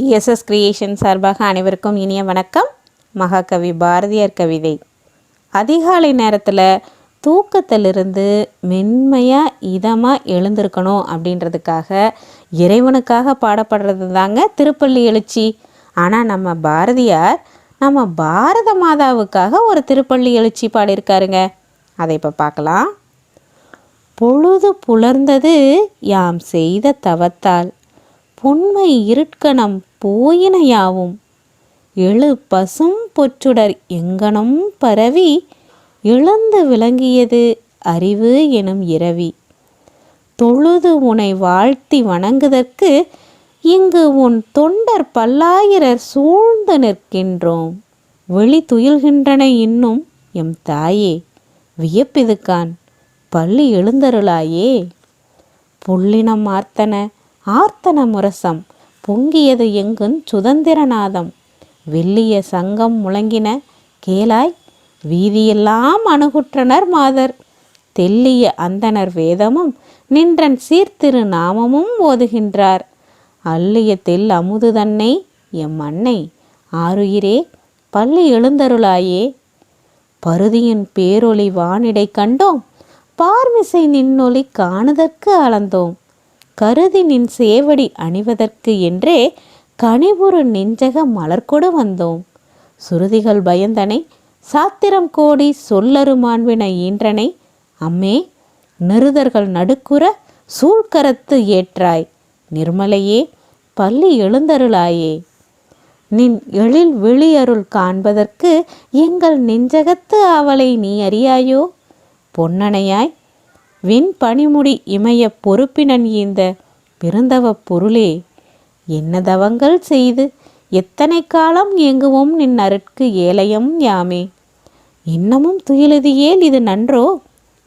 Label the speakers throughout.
Speaker 1: BSS creation சார்பாக அனைவருக்கும் இனிய வணக்கம். மகாகவி பாரதியார் கவிதை. அதிகாலை நேரத்தில் தூக்கத்திலிருந்து மென்மையாக இதமாக எழுந்திருக்கணும் அப்படின்றதுக்காக இறைவனுக்காக பாடப்படுறது தாங்க திருப்பள்ளி எழுச்சி. ஆனால் நம்ம பாரதியார் நம்ம பாரத மாதாவுக்காக ஒரு திருப்பள்ளி எழுச்சி பாடியிருக்காருங்க. அதை இப்போ பார்க்கலாம். பொழுது புலர்ந்தது யாம் செய்த தவத்தால். புண்மை இருட்கணம் போயினையாவும். எழு பசும் பொற்றுடர் எங்கனம் பரவி இழந்து விளங்கியது அறிவு எனும் இரவி. தொழுது உனை வாழ்த்தி வணங்குதற்கு இங்கு உன் தொண்டர் பல்லாயிரர் சூழ்ந்து நிற்கின்றோம். வெளி துயில்கின்றன இன்னும் எம் தாயே வியப்பிதுக்கான் பள்ளி எழுந்தருளாயே. புள்ளினம் ஆர்த்தன ஆர்த்தன முரசம் பொங்கியது எங்கும் சுதந்திரநாதம். வெள்ளிய சங்கம் முழங்கின கேளாய் வீதியெல்லாம் அணுகுற்றனர் மாதர். தெல்லிய அந்தனர் வேதமும் நின்றன் சீர்திரு நாமமும் ஓதுகின்றார். அள்ளிய தெல் அமுது தன்னை எம் அன்னை ஆறுயிரே பள்ளி எழுந்தருளாயே. பருதியின் பேரொளி வானிடை கண்டோம் பார்மிசை நின்னொளி காணுதற்கு அளந்தோம். கருதி நின் சேவடி அணிவதற்கு என்றே கனிபுரு நெஞ்சக மலர்கொடு வந்தோம். சுருதிகள் பயந்தனை சாத்திரம் கோடி சொல்லரு மாண்பின ஈன்றனை அம்மே நிருதர்கள் நடுக்குற சூழ்கரத்து ஏற்றாய். நிர்மலையே பள்ளி எழுந்தருளாயே. நின் எழில் வெளியருள் காண்பதற்கு எங்கள் நெஞ்சகத்து அவளை நீ அறியாயோ? பொன்னனையாய் விண் பனிமுடி இமய பொறுப்பினன் ஈந்த பிறந்தவ பொருளே என்ன தவங்கள் செய்து எத்தனை காலம் இயங்குவோம் நின் அருட்கு ஏலயம் யாமே? இன்னமும் துயிலுதியேல் இது நன்றோ?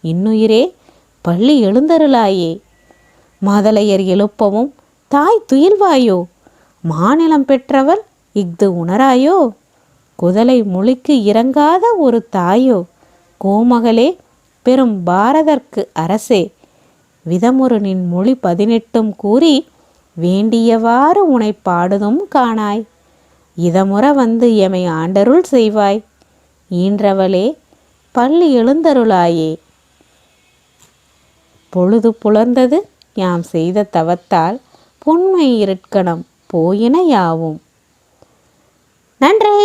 Speaker 1: இன்னுயிரே பள்ளி எழுந்தருளாயே. மாதலையர் எழுப்பவும் தாய் துயில்வாயோ? மாநிலம் பெற்றவள் இஃது உணராயோ? குதலை மொழிக்கு இறங்காத ஒரு தாயோ? கோமகளே பெரும் பாரதற்கு அரசே விதமுருனின் மொழி பதினெட்டும் கூறி வேண்டியவாறு உனை பாடுதும் காணாய். இதமுற வந்து எமை ஆண்டருள் செய்வாய். ஈன்றவளே பள்ளி எழுந்தருளாயே. பொழுது புலர்ந்தது யாம் செய்த தவத்தால் புண்மை இருக்கணம் போயின யாவும். நன்றி!